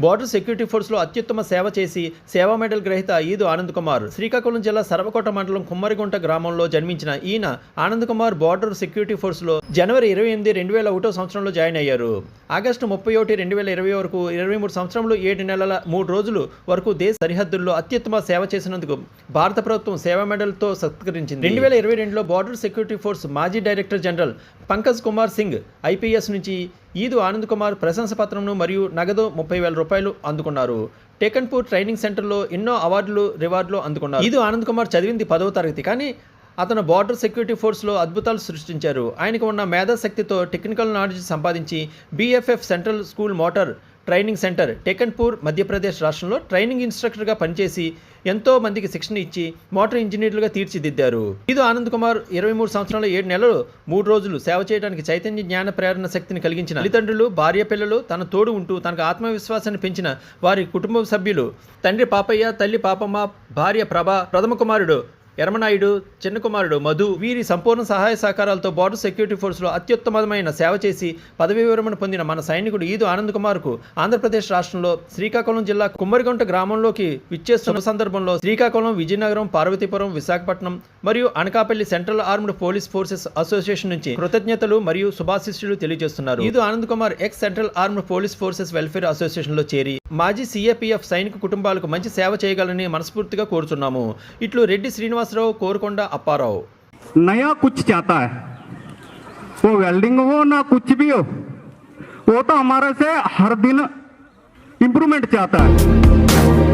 Border security ఫోర్స్లో అత్యుత్తమ సేవ చేసి సేవా మెడల్ గ్రహీత ఈదు ఆనంద్ కుమార్ శ్రీకాకుళం జిల్లా సర్వకోట మండలం కుమ్మరిగుంట గ్రామంలో జన్మించిన ఈయన ఆనంద్ కుమార్ బార్డర్ సెక్యూరిటీ ఫోర్స్లో జనవరి ఇరవై ఎనిమిది రెండు వేల ఒకటో సంవత్సరంలో జాయిన్ అయ్యారు. ఆగస్టు ముప్పై ఒకటి రెండు వేల ఇరవై వరకు ఇరవై మూడు సంవత్సరంలో ఏడు నెలల మూడు రోజులు వరకు దేశ సరిహద్దుల్లో అత్యుత్తమ సేవ చేసినందుకు భారత ప్రభుత్వం సేవా మెడల్తో సత్కరించింది. రెండు వేల ఇరవై రెండులో బార్డర్ సెక్యూరిటీ ఫోర్స్ మాజీ director general Pankaj Kumar Singh IPS నుంచి ఈదు ఆనంద్ కుమార్ ప్రశంస పత్రంను మరియు నగదు ముప్పై వేల రూపాయలు అందుకున్నారు. టేకన్పూర్ ట్రైనింగ్ సెంటర్లో ఎన్నో అవార్డులు రివార్డులు అందుకున్నారు. ఈదు ఆనంద్ కుమార్ చదివింది పదవ తరగతి. కానీ అతను బార్డర్ సెక్యూరిటీ ఫోర్స్లో అద్భుతాలు సృష్టించారు. ఆయనకు ఉన్న మేధాశక్తితో టెక్నికల్ నాలెడ్జ్ సంపాదించి బీఎఫ్ఎఫ్ central school motor training centre Tekanpur Madhya Pradesh రాష్ట్రంలో ట్రైనింగ్ ఇన్స్ట్రక్టర్గా పనిచేసి ఎంతో మందికి శిక్షణ ఇచ్చి మోటార్ ఇంజనీర్లుగా తీర్చిదిద్దారు. ఇది ఆనంద్ కుమార్ ఇరవై మూడు సంవత్సరాల ఏడు నెలలు మూడు రోజులు సేవ చేయడానికి చైతన్య జ్ఞాన ప్రేరణ శక్తిని కలిగించిన తల్లిదండ్రులు భార్య పిల్లలు తన తోడు ఉంటూ తనకు ఆత్మవిశ్వాసాన్ని పెంచిన వారి కుటుంబ సభ్యులు తండ్రి పాపయ్య తల్లి పాపమ్మ భార్య ప్రభ ప్రథమ కుమారుడు ఎరమనాయుడు చిన్న కుమారుడు మధు వీరి సంపూర్ణ సహాయ సహకారాలతో బార్డర్ సెక్యూరిటీ ఫోర్స్లో అత్యుత్తమమైన సేవ చేసి పదవీ విరమణ పొందిన మన సైనికుడు ఈదు ఆనంద్ కుమార్కు ఆంధ్రప్రదేశ్ రాష్ట్రంలో శ్రీకాకుళం జిల్లా కుమ్మరిగుంట గ్రామంలోకి విచ్చేస్తున్న సందర్భంలో శ్రీకాకుళం విజయనగరం పార్వతీపురం విశాఖపట్నం మరియు Anakapalli central armed police forces association నుంచి కృతజ్ఞతలు మరియు శుభాశిష్యులు తెలియజేస్తున్నారు. Eedu Anand Kumar ex central armed police forces welfare అసోసియేషన్లో చేరి మాజీ సీఏపీఎఫ్ సైనిక కుటుంబాలకు మంచి సేవ చేయగలని మనస్ఫూర్తిగా కోరుచున్నాము ఇట్లు రెడ్డి శ్రీనివాసరావు కోరుకొండ అప్పారావు नया कुछ चाहता है वो वेल्डिंग हो ना कुछ भी हो वो तो हमारे से हर दिन इम्प्रूवमेंट चाहता है